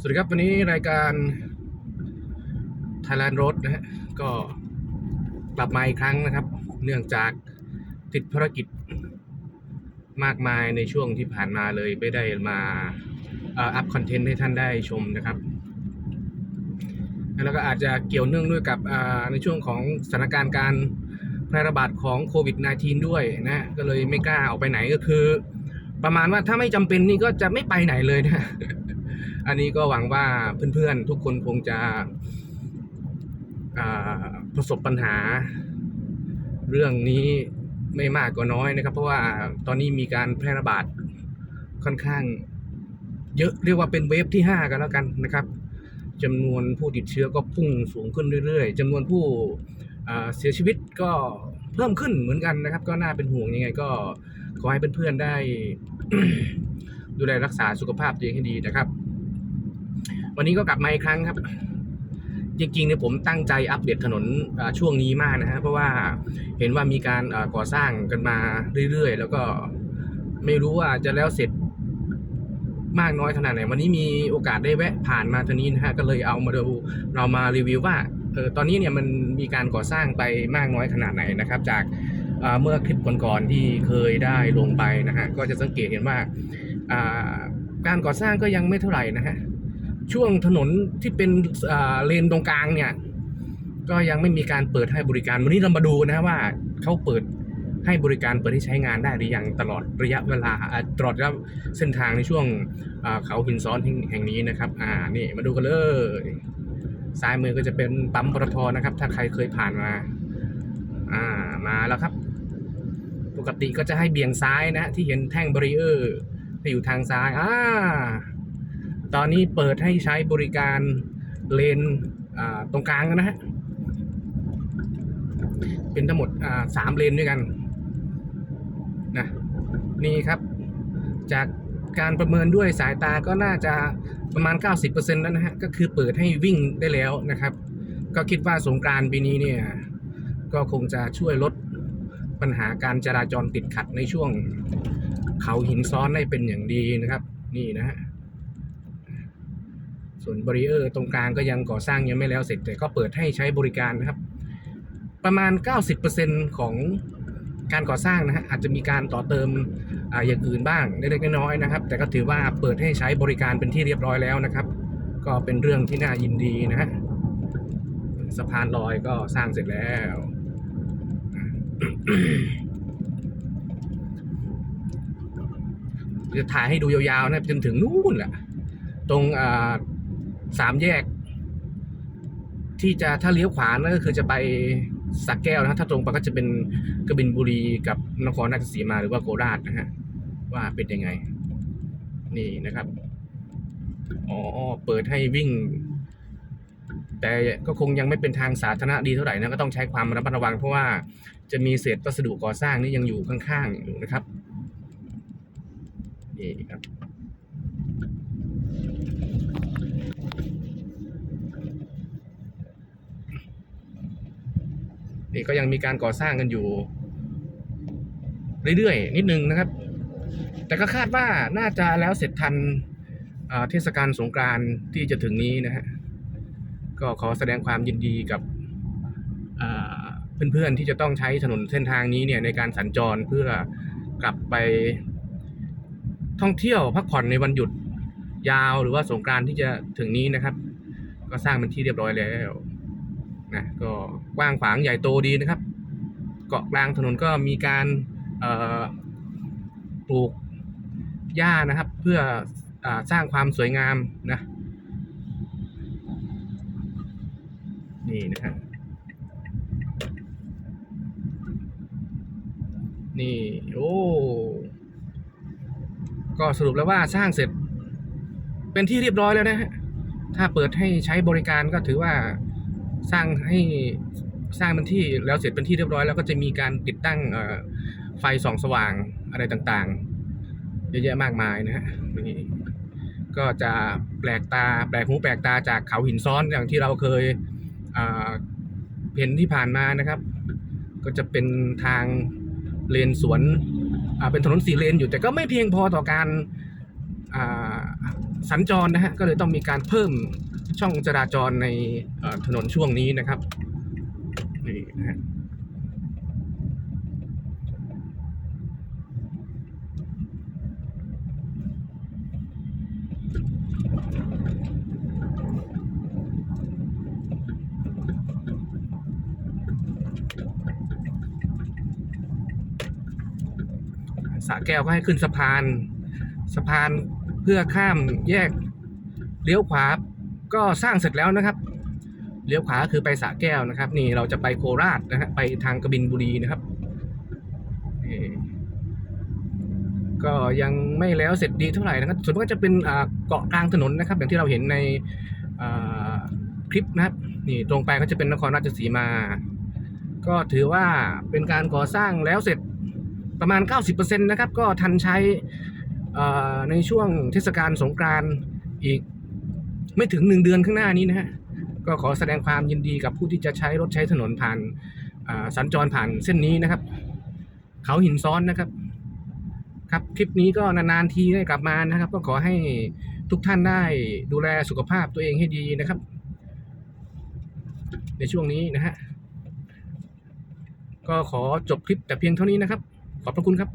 สวัสดีครับ วันนี้รายการ Thailand Road นะฮะก็กลับมาอีกครั้งนะครับ เนื่องจากติดภารกิจมากมายในช่วงที่ผ่านมาเลยไม่ได้มาอัพคอนเทนต์ให้ท่านได้ชมนะครับ แล้วก็อาจจะเกี่ยวเนื่องด้วยกับในช่วงของสถานการณ์การแพร่ระบาดของโควิด -19 ด้วยนะก็เลยไม่กล้าออกไปไหนก็คือ ประมาณว่าถ้าไม่จำเป็นนี่ก็จะไม่ไปไหนเลยนะ อันนี้ก็หวังว่าเพื่อนๆทุกคนคงจะประสบปัญหา เรื่องนี้ไม่มากก็น้อยนะครับ เพราะว่าตอนนี้มีการแพร่ระบาดค่อนข้าง เยอะเรียกว่าเป็นเวฟที่ 5 กันแล้วกันนะครับจำนวนผู้ติดเชื้อก็พุ่งสูงขึ้นเรื่อยๆจำนวนผู้เสียชีวิตก็เพิ่มขึ้นเหมือนกันนะครับ ก็น่าเป็นห่วงยังไง ก็ขอให้เพื่อนๆได้ ดูแลรักษาสุขภาพตัวเองให้ดีนะครับ วันนี้ก็กลับมาอีกครั้งครับ จริงๆเนี่ยผมตั้งใจอัปเดตถนนช่วงนี้มากนะฮะเพราะว่าเห็นว่ามีการก่อสร้างกันมาเรื่อยๆ แล้วก็ไม่รู้ว่าจะแล้วเสร็จมากน้อยขนาดไหน วันนี้มีโอกาสได้แวะผ่านมาทางนี้นะฮะก็เลยเอามาดูเรามารีวิวว่าเออตอนนี้เนี่ยมันมีการก่อสร้างไปมากน้อยขนาดไหนนะครับ จากอ่าเมื่อคลิปก่อนๆที่เคยได้ลงไปนะฮะก็จะสังเกตเห็นว่าการก่อสร้างก็ยังไม่เท่าไหร่นะฮะ ช่วงถนนที่เป็นเลนตรงกลางเนี่ย ก็ยังไม่มีการเปิดให้บริการ วันนี้เรามาดูนะว่าเขาเปิดให้บริการเปิดให้ใช้งานได้หรือยังตลอดระยะเวลาตลอดระยะเส้นทางในช่วงเขาหินซ้อนแห่งนี้นะครับ อ่านี่มาดูกันเลยซ้ายมือก็จะเป็นปั๊มปตทนะครับ ถ้าใครเคยผ่านมา อ่ามาแล้วครับ ปกติก็จะให้เบี่ยงซ้ายนะที่เห็นแท่งบรีเออร์ที่อยู่ทางซ้ายอ่า ตอนนี้เปิดให้ใช้บริการเลนตรงกลางนะฮะ เป็นทั้งหมดสามเลนด้วยกันนะนี่ครับ จากการประเมินด้วยสายตาก็น่าจะประมาณ 90%แล้วนะฮะ ก็คือเปิดให้วิ่งได้แล้วนะครับ ก็คิดว่าสงกานต์ปีนี้เนี่ย ก็คงจะช่วยลดปัญหาการจราจรติดขัดในช่วงเขาหินซ้อนได้เป็นอย่างดีนะครับ นี่นะฮะ ส่วนบริเออร์ตรงกลางก็ยังก่อสร้างยังไม่แล้วเสร็จแต่ก็เปิดให้ใช้บริการนะครับ ประมาณ 90%ของการก่อสร้างนะฮะอาจจะมีการต่อเติมอาอย่างอื่นบ้างเล็กๆน้อยๆนะครับ แต่ก็ถือว่าเปิดให้ใช้บริการเป็นที่เรียบร้อยแล้วนะครับ ก็เป็นเรื่องที่น่ายินดีนะฮะสะพานลอยก็สร้างเสร็จแล้ว จะถ่ายให้ดูยาวๆนะจนถึงนู่นแหละตรงอ่า สามแยก ที่จะถ้าเลี้ยวขวานั่นก็คือจะไปสักแก้วนะฮะถ้าตรงไปก็จะเป็นกบินบุรีกับนครราชสีมาหรือว่าโคราชนะฮะ ว่าเป็นยังไง นี่นะครับ อ๋อ เปิดให้วิ่ง แต่ก็คงยังไม่เป็นทางสาธารณะดีเท่าไหร่นะ ก็ต้องใช้ความระมัดระวัง เพราะว่าจะมีเศษวัสดุก่อสร้างนี่ยังอยู่ข้างๆอยู่นะครับ นี่ครับ นี่ก็ยังมีการก่อสร้างกันอยู่เรื่อยๆนิดนึงนะครับ แต่ก็คาดว่าน่าจะแล้วเสร็จทันเทศกาลสงกรานที่จะถึงนี้นะฮะก็ขอแสดงความยินดีกับเพื่อนๆที่จะต้องใช้ถนนเส้นทางนี้เนี่ยในการสัญจรเพื่อกลับไปท่องเที่ยวพักผ่อนในวันหยุดยาวหรือว่าสงกรานที่จะถึงนี้นะครับ ก็สร้างเป็นที่เรียบร้อยแล้ว นะก็กว้างขวางใหญ่โตดีนะครับ เกาะกลางถนนก็มีการปลูกหญ้านะครับ เพื่ออสร้างความสวยงามนะนี่นะฮะนี่โอ้ก็สรุปแล้วว่าสร้างเสร็จเป็นที่เรียบร้อยแล้วนะฮะถ้าเปิดให้ใช้บริการก็ถือว่า สร้างให้สร้างเป็นที่แล้วเสร็จเป็นที่เรียบร้อยแล้วก็จะมีการติดตั้งไฟส่องสว่างอะไรต่างๆ เยอะแยะมากมายนะฮะนี่ก็จะแปลกตาแปลกหูแปลกตาจากเขาหินซ้อนอย่างที่เราเคยเห็นที่ผ่านมานะครับ ก็จะเป็นทางเลนสวนเป็นถนนสี่เลนอยู่แต่ก็ไม่เพียงพอต่อการสัญจรนะฮะก็เลยต้องมีการเพิ่ม ช่องจราจรในถนนช่วงนี้นะครับนี่นะฮะสะแก้วก็ให้ขึ้นสะพาน สะพานเพื่อข้ามแยกเลี้ยวขวา ก็สร้างเสร็จแล้วนะครับ เลี้ยวขวาคือไปสระแก้วนะครับ นี่เราจะไปโคราชนะฮะไปทางกบินบุรีนะครับก็ยังไม่แล้วเสร็จดีเท่าไหร่นะครับส่วนมากจะเป็นอ่าเกาะกลางถนนนะครับ อย่างที่เราเห็นในคลิปนะครับ นี่ตรงไปก็จะเป็นนครราชสีมา ก็ถือว่าเป็นการก่อสร้างแล้วเสร็จประมาณ 90%นะครับ ก็ทันใช้อ่อในช่วงเทศกาลสงกรานต์อีก ไม่ถึงหนึ่งเดือนข้างหน้านี้นะฮะก็ขอแสดงความยินดีกับผู้ที่จะใช้รถใช้ถนนผ่านสัญจรผ่านเส้นนี้นะครับ เขาหินซ้อนนะครับ ครับคลิปนี้ก็นานๆทีได้กลับมานะครับ ก็ขอให้ทุกท่านได้ดูแลสุขภาพตัวเองให้ดีนะครับ ในช่วงนี้นะฮะก็ขอจบคลิปแต่เพียงเท่านี้นะครับ ขอบพระคุณครับ